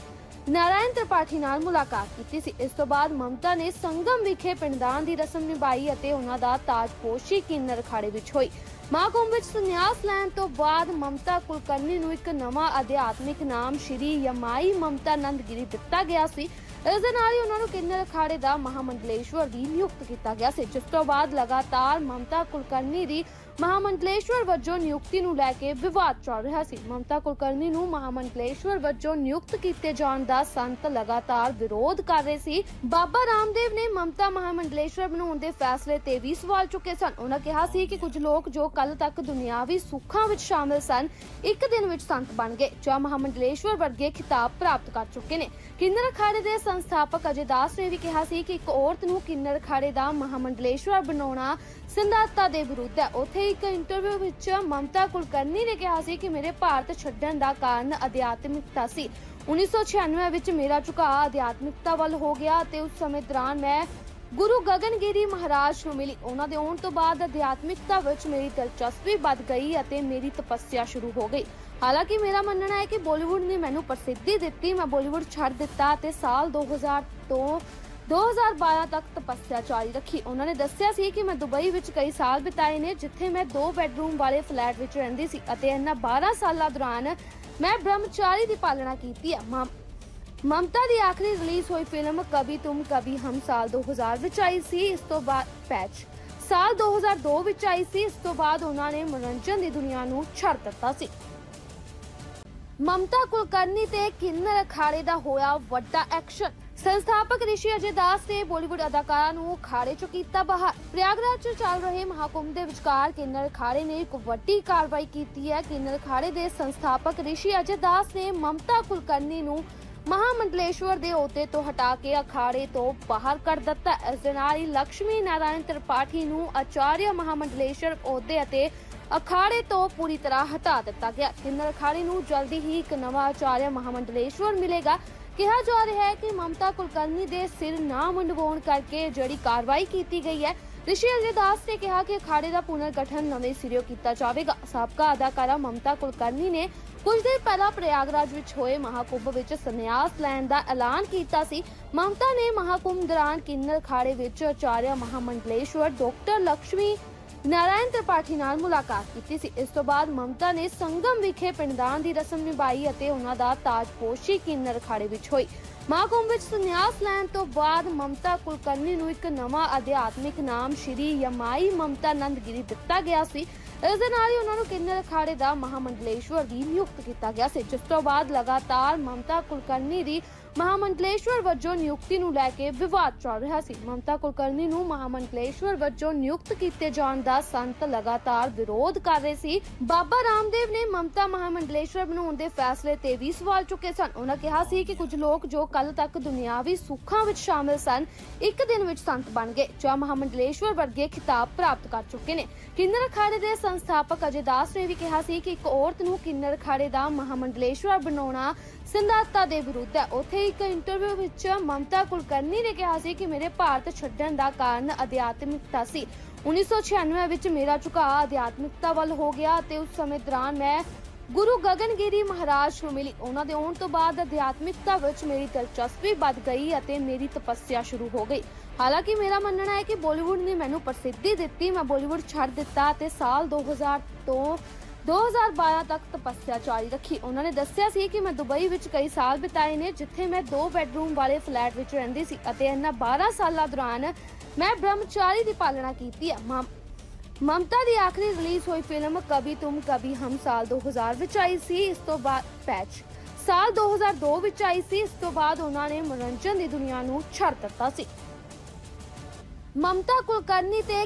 A: ਨਾਰਾਇਣ ਤ੍ਰਿਪਾਠੀ ਨਾਲ ਮੁਲਾਕਾਤ ਕੀਤੀ ਸੀ। ਇਸ ਤੋਂ ਬਾਅਦ ਮਮਤਾ ਨੇ ਸੰਗਮ ਵਿਖੇ ਪਿੰਡਦਾਨ ਦੀ ਰਸਮ ਨਿਭਾਈ ਅਤੇ ਉਹਨਾਂ ਦਾ ਤਾਜਪੋਸ਼ੀ ਕਿੰਨਰ ਖਾੜੇ ਵਿੱਚ ਹੋਈ। ਮਹਾਕੁੰਭ ਵਿੱਚ ਸੰਨਿਆਸ ਲੈਣ ਤੋਂ ਬਾਅਦ ਮਮਤਾ ਕੁਲਕਰਨੀ ਨੂੰ ਇੱਕ ਨਵਾਂ ਅਧਿਆਤਮਿਕ ਨਾਮ ਸ਼੍ਰੀ ਯਮਾਈ ਮਮਤਾ ਨੰਦਗਿਰੀ ਦਿੱਤਾ ਗਿਆ ਸੀ। ਇਸ ਦੇ ਨਾਲ ਹੀ ਉਹਨਾਂ ਨੂੰ ਕਿੰਨਰ ਅਖਾੜੇ ਦਾ ਮਹਾਮੰਡਲੇਸ਼ਵਰ ਵੀ ਨਿਯੁਕਤ ਕੀਤਾ ਗਿਆ ਸੀ। ਜਿਸ ਤੋਂ ਬਾਅਦ ਲਗਾਤਾਰ ਮਮਤਾ ਕੁਲਕਰਨੀ ਦੀ ਮਹਾਮੰਡਲੇਸ਼ਵਰ ਵਜੋਂ ਨਿਯੁਕਤੀ ਨੂੰ ਲੈ ਕੇ ਵਿਵਾਦ ਚੱਲ ਰਿਹਾ ਸੀ। ਮਮਤਾ ਕੁਲਕਰਨੀ ਨੂੰ ਮਹਾਮੰਡਲੇਸ਼ਵਰ ਵਜੋਂ ਨਿਯੁਕਤ ਕੀਤੇ ਜਾਣ ਦਾ ਸੰਤ ਲਗਾਤਾਰ ਵਿਰੋਧ ਕਰ ਰਹੇ ਸੀ। ਬਾਬਾ ਰਾਮਦੇਵ ਨੇ ਮਮਤਾ ਮਹਾਮੰਡਲੇਸ਼ਵਰ ਬਣਾਉਣ ਦੇ ਫੈਸਲੇ ਤੇ ਵੀ ਸਵਾਲ ਚੁੱਕੇ ਸਨ। ਉਹਨਾਂ ਕਿਹਾ ਸੀ ਕਿ ਕੁਝ ਲੋਕ ਜੋ ਕੱਲ ਤੱਕ ਦੁਨਿਆਵੀ ਸੁੱਖਾਂ ਵਿੱਚ ਸ਼ਾਮਿਲ ਸਨ, ਇੱਕ ਦਿਨ ਵਿੱਚ ਸੰਤ ਬਣ ਗਏ ਜਾਂ ਮਹਾਮੰਡਲੇਸ਼ਵਰ ਵਰਗੇ ਖਿਤਾਬ ਪ੍ਰਾਪਤ ਕਰ ਚੁੱਕੇ ਨੇ। ਕਿੰਨਰ ਅਖਾੜੇ ਦੇ ਸੰਸਥਾਪਕ ਅਜੇ ਦਾਸ ਨੇ ਵੀ ਕਿਹਾ ਸੀ ਕਿ ਇੱਕ ਔਰਤ ਨੂੰ ਕਿੰਨਰ ਅਖਾੜੇ ਦਾ ਮਹਾਮੰਡਲੇਸ਼ਵਰ ਬਣਾਉਣਾ ਸਿਧਾਂਤਾਂ ਦੇ ਵਿਰੁੱਧ ਹੈ। ਉੱਥੇ ਇੱਕ ਇੰਟਰਵਿਊ ਵਿੱਚ ਮਮਤਾ ਕੁਲਕਰਨੀ ਨੇ ਕਿਹਾ ਸੀ ਕਿ ਮੇਰੇ ਭਾਰਤ ਛੱਡਣ ਦਾ ਕਾਰਨ ਅਧਿਆਤਮਿਕਤਾ ਸੀ। 1996 ਵਿੱਚ ਮੇਰਾ ਝੁਕਾਅ ਅਧਿਆਤਮਿਕਤਾ ਵੱਲ ਹੋ ਗਿਆ ਤੇ ਉਸ ਸਮੇਂ ਦੌਰਾਨ ਮੈਂ ਗੁਰੂ ਗਗਨਗਿਰੀ ਮਹਾਰਾਜ ਨੂੰ ਮਿਲੀ। ਉਹਨਾਂ ਦੇ ਆਉਣ ਤੋਂ ਬਾਅਦ ਅਧਿਆਤਮਿਕਤਾ ਵਿੱਚ ਮੇਰੀ ਦਿਲਚਸਪੀ ਵੱਧ ਗਈ ਅਤੇ ਮੇਰੀ ਤਪੱਸਿਆ ਸ਼ੁਰੂ ਹੋ ਗਈ। ਹਾਲਾਂਕਿ ਮੇਰਾ ਮੰਨਣਾ ਹੈ ਕਿ ਬਾਲੀਵੁੱਡ ਨੇ ਮੈਨੂੰ ਪ੍ਰਸਿੱਧੀ ਦਿੱਤੀ, ਮੈਂ ਬਾਲੀਵੁੱਡ ਛੱਡ ਦਿੱਤਾ ਤੇ ਸਾਲ 2000 ਤੋਂ 2012 ਤੱਕ ਤਪੱਸਿਆ ਜਾਰੀ ਰੱਖੀ। ਉਹਨਾਂ ਨੇ ਦੱਸਿਆ ਸੀ ਕਿ ਮੈਂ ਦੁਬਈ ਵਿੱਚ ਕਈ ਸਾਲ ਬਿਤਾਏ ਨੇ, ਜਿੱਥੇ ਮੈਂ ਦੋ ਬੈੱਡਰੂਮ ਵਾਲੇ ਫਲੈਟ ਵਿੱਚ ਰਹਿੰਦੀ ਸੀ ਅਤੇ ਇਹਨਾਂ 12 ਸਾਲਾਂ ਦੌਰਾਨ ਮੈਂ ਬ੍ਰਹਮਚਾਰੀ ਦੀ ਪਾਲਣਾ ਕੀਤੀ ਹੈ ਮਮਤਾ ਦੀ ਆਖਰੀ ਰਿਲੀਜ਼ ਹੋਈ ਫਿਲਮ ਕਭੀ ਤੁਮ, ਕਭੀ ਹਮ ਸਾਲ 2000 ਵਿੱਚ ਆਈ ਸੀ। ਇਸ ਤੋਂ ਬਾਅਦ ਪੈਚ। ਸਾਲ 2002 ਵਿੱਚ ਆਈ ਸੀ। ਇਸ ਤੋਂ ਬਾਅਦ ਉਹਨਾਂ ਨੇ ਮਨੋਰੰਜਨ ਦੀ ਦੁਨੀਆ ਨੂੰ ਛੱਡ ਦਿੱਤਾ ਸੀ। ਮਮਤਾ ਕੁਲਕਰਨੀ ਤੇ ਕਿੰਨਰ ਅਖਾੜੇ ਦਾ ਹੋਇਆ ਵੱਡਾ ਐਕਸ਼ਨ। ਸੰਸਥਾਪਕ ਰਿਸ਼ੀ ਅਜੇ ਦਾਸ ਨੇ ਬਾਲੀਵੁੱਡ ਅਦਾਕਾਰਾ ਨੂੰ ਅਖਾੜੇ ਚੋਂ ਕੀਤਾ ਬਾਹਰ। ਪ੍ਰਯਾਗਰਾਜ 'ਚ ਚੱਲ ਰਹੇ ਮਹਾਕੁੰਭ ਦੇ ਵਿਚਕਾਰ ਕਿੰਨਰ ਅਖਾੜੇ ਨੇ ਇੱਕ ਵੱਡੀ ਕਾਰਵਾਈ ਕੀਤੀ ਹੈ। ਕਿੰਨਰ ਅਖਾੜੇ ਦੇ ਸੰਸਥਾਪਕ ਰਿਸ਼ੀ ਅਜੇ ਦਾਸ ਨੇ ਮਮਤਾ ਕੁਲਕਰਨੀ ਨੂੰ ਮਹਾਮੰਡਲੇਸ਼ਵਰ ਦੇ ਅਹੁਦੇ ਤੋਂ ਹਟਾ ਕੇ ਅਖਾੜੇ ਤੋਂ ਬਾਹਰ ਕਰ ਦਿੱਤਾ। ਇਸ ਦੇ ਨਾਲ ਹੀ ਲక్ష్ਮੀ ਨਾਰਾਇਣ ਤ੍ਰਿਪਾਠੀ ਨੂੰ ਆਚਾਰਿਆ ਮਹਾਮੰਡਲੇਸ਼ਵਰ ਅਹੁਦੇ ਅਤੇ ਅਖਾੜੇ ਤੋਂ ਪੂਰੀ ਤਰ੍ਹਾਂ ਹਟਾ ਦਿੱਤਾ ਗਿਆ। ਕਿੰਨਰ ਅਖਾੜੇ ਨੂੰ ਜਲਦੀ ਹੀ ਇੱਕ ਨਵਾਂ ਆਚਾਰਿਆ ਮਹਾਮੰਡਲੇਸ਼ਵਰ ਮਿਲੇਗਾ। ਕਿਹਾ ਜਾ ਰਿਹਾ ਹੈ ਕਿ ਮਮਤਾ ਕੁਲਕਰਨੀ ਦੇ ਸਿਰ ਨਾ ਮੁੰਡਵਾਉਣ ਕਰਕੇ ਜਿਹੜੀ ਕਾਰਵਾਈ ਕੀਤੀ ਗਈ ਹੈ, ਰਿਸ਼ੀ ਅਜੇ ਦਾਸ ਨੇ ਕਿਹਾ ਕਿ ਅਖਾੜੇ ਦਾ ਪੁਨਰ ਗਠਨ ਨਵੇਂ ਸਿਰਿਓਂ ਕੀਤਾ ਜਾਵੇਗਾ। ਸਾਬਕਾ ਅਦਾਕਾਰਾ ਮਮਤਾ ਕੁਲਕਰਨੀ ਨੇ ਕੁਝ ਦਿਨ ਪਹਿਲਾਂ ਪ੍ਰਯਾਗਰਾਜ ਵਿੱਚ ਹੋਏ ਮਹਾਕੁੰਭ ਵਿੱਚ ਸੰਨਿਆਸ ਲੈਣ ਦਾ ਐਲਾਨ ਕੀਤਾ ਸੀ। ਮਮਤਾ ਨੇ ਮਹਾਕੁੰਭ ਦੌਰਾਨ ਕਿੰਨਰ ਅਖਾੜੇ ਵਿੱਚ ਆਚਾਰਿਆ ਮਹਾਮੰਡਲੇਸ਼ਵਰ ਡਾਕਟਰ ਲక్ష్ਮੀ ਨਾਰਾਇਣ ਤ੍ਰਿਪਾਠੀ ਨਾਲ ਮੁਲਾਕਾਤ ਕੀਤੀ ਸੀ। ਇਸ ਤੋਂ ਬਾਅਦ ਮਮਤਾ ਨੇ ਸੰਗਮ ਵਿਖੇ ਪਿੰਡਦਾਨ ਦੀ ਰਸਮ ਨਿਭਾਈ ਅਤੇ ਉਹਨਾਂ ਦਾ ਤਾਜਪੋਸ਼ੀ ਕਿੰਨਰ ਅਖਾੜੇ ਵਿੱਚ ਹੋਈ। ਮਹਾਕੁੰਭ ਵਿੱਚ ਸੰਨਿਆਸ ਲੈਣ ਤੋਂ ਬਾਅਦ ਮਮਤਾ ਕੁਲਕਰਨੀ ਨੂੰ ਇੱਕ ਨਵਾਂ ਅਧਿਆਤਮਿਕ ਨਾਮ ਸ਼੍ਰੀ ਯਮਾਈ ਮਮਤਾ ਨੰਦਗਿਰੀ ਦਿੱਤਾ ਗਿਆ ਸੀ। ਇਸ ਦੇ ਨਾਲ ਹੀ ਉਹਨਾਂ ਨੂੰ ਕਿੰਨਰ ਅਖਾੜੇ ਦਾ ਮਹਾਮੰਡਲੇਸ਼ਵਰ ਦੀ ਨਿਯੁਕਤ ਕੀਤਾ ਗਿਆ ਸੀ। ਜਿਸ ਤੋਂ ਬਾਅਦ ਲਗਾਤਾਰ ਮਮਤਾ ਕੁਲਕਰਨੀ ਦੀ ਮਹਾਮੰਡਲੇਸ਼ਵਰ ਵਜੋਂ ਨਿਯੁਕਤੀ ਨੂੰ ਲੈ ਕੇ ਵਿਵਾਦ ਚੱਲ ਰਿਹਾ ਸੀ। ਮਮਤਾ ਕੁਲਕਰਨੀ ਨੂੰ ਮਹਾਮੰਡਲੇਸ਼ਵਰ ਵਜੋਂ ਨਿਯੁਕਤ ਕੀਤੇ ਜਾਣ ਦਾ ਸੰਤ ਲਗਾਤਾਰ ਵਿਰੋਧ ਕਰ ਰਹੇ ਸੀ। ਬਾਬਾ ਰਾਮਦੇਵ ਨੇ ਮਮਤਾ ਮਹਾਮੰਡਲੇਸ਼ਵਰ ਬਣਾਉਣ ਦੇ ਫੈਸਲੇ ਤੇ ਵੀ ਸਵਾਲ ਚੁੱਕੇ ਸਨ। ਉਹਨਾਂ ਕਿਹਾ ਸੀ ਕਿ ਕੁਝ ਲੋਕ ਜੋ ਕੱਲ ਤੱਕ ਦੁਨਿਆਵੀ ਸੁੱਖਾਂ ਵਿੱਚ ਸ਼ਾਮਿਲ ਸਨ, ਇੱਕ ਦਿਨ ਵਿੱਚ ਸੰਤ ਬਣ ਗਏ ਜਾਂ ਮਹਾਮੰਡਲੇਸ਼ਵਰ ਵਰਗੇ ਖਿਤਾਬ ਪ੍ਰਾਪਤ ਕਰ ਚੁੱਕੇ ਨੇ। ਕਿੰਨਰ ਅਖਾੜੇ ਦੇ ਸੰਸਥਾਪਕ ਅਜੇ ਦਾਸ ਨੇ ਵੀ ਕਿਹਾ ਸੀ ਕਿ ਇੱਕ ਔਰਤ ਨੂੰ ਕਿੰਨਰ ਅਖਾੜੇ ਦਾ ਮਹਾਮੰਡਲੇਸ਼ਵਰ ਬਣਾਉਣਾ ਸਿਧਾਂਤਾਂ ਦੇ ਵਿਰੁੱਧ ਹੈ। ਉੱਥੇ ਇੱਕ ਇੰਟਰਵਿਊ ਵਿੱਚ ਮਮਤਾ ਕੁਲਕਰਨੀ ਨੇ ਕਿਹਾ ਸੀ ਕਿ ਮੇਰੇ ਭਾਰਤ ਛੱਡਣ ਦਾ ਕਾਰਨ ਅਧਿਆਤਮਿਕਤਾ ਸੀ। 1996 ਵਿੱਚ ਮੇਰਾ ਝੁਕਾਅ ਅਧਿਆਤਮਿਕਤਾ ਵੱਲ ਹੋ ਗਿਆ ਤੇ ਉਸ ਸਮੇਂ ਦੌਰਾਨ ਮੈਂ ਗੁਰੂ ਗਗਨਗਿਰੀ ਮਹਾਰਾਜ ਨੂੰ ਮਿਲੀ। ਉਹਨਾਂ ਦੇ ਆਉਣ ਤੋਂ ਬਾਅਦ ਅਧਿਆਤਮਿਕਤਾ ਵਿੱਚ ਮੇਰੀ ਦਿਲਚਸਪੀ ਵੱਧ ਗਈ ਅਤੇ ਮੇਰੀ ਤਪੱਸਿਆ ਸ਼ੁਰੂ ਹੋ ਗਈ। ਹਾਲਾਂਕਿ ਮੇਰਾ ਮੰਨਣਾ ਹੈ ਕਿ ਬਾਲੀਵੁੱਡ ਨੇ ਮੈਨੂੰ ਪ੍ਰਸਿੱਧੀ ਦਿੱਤੀ। ਮੈਂ ਬਾਲੀਵੁੱਡ ਛੱਡ ਦਿੱਤਾ ਤੇ ਸਾਲ 2000 ਤੋਂ 2012 ਤੱਕ ਤਪੱਸਿਆ ਜਾਰੀ ਰੱਖੀ। ਉਹਨਾਂ ਨੇ ਦੱਸਿਆ ਸੀ ਕਿ ਮੈਂ ਦੁਬਈ ਵਿੱਚ ਕਈ ਸਾਲ ਬਿਤਾਏ ਨੇ, ਜਿੱਥੇ ਮੈਂ ਦੋ ਬੈੱਡਰੂਮ ਵਾਲੇ ਫਲੈਟ ਵਿੱਚ ਰਹਿੰਦੀ ਸੀ ਅਤੇ ਇਹਨਾਂ 12 ਸਾਲਾਂ ਦੌਰਾਨ ਮੈਂ ਬ੍ਰਹਮਚਾਰੀ ਦੀ ਪਾਲਣਾ ਕੀਤੀ ਹੈ। ਮਮਤਾ ਦੀ ਆਖਰੀ ਰਿਲੀਜ਼ ਹੋਈ ਫਿਲਮ ਕਭੀ ਤੁਮ, ਕਭੀ ਹਮ ਸਾਲ 2000 ਵਿੱਚ ਆਈ ਸੀ। ਇਸ ਤੋਂ ਬਾਅਦ ਪੈਚ ਸਾਲ 2002 ਵਿੱਚ ਆਈ ਸੀ। ਇਸ ਤੋਂ ਬਾਅਦ ਉਹਨਾਂ ਨੇ ਮਨੋਰੰਜਨ ਦੀ ਦੁਨੀਆ ਨੂੰ ਛੱਡ ਦਿੱਤਾ ਸੀ। ਮਮਤਾ ਕੁਲਕਰਨੀ ਤੇ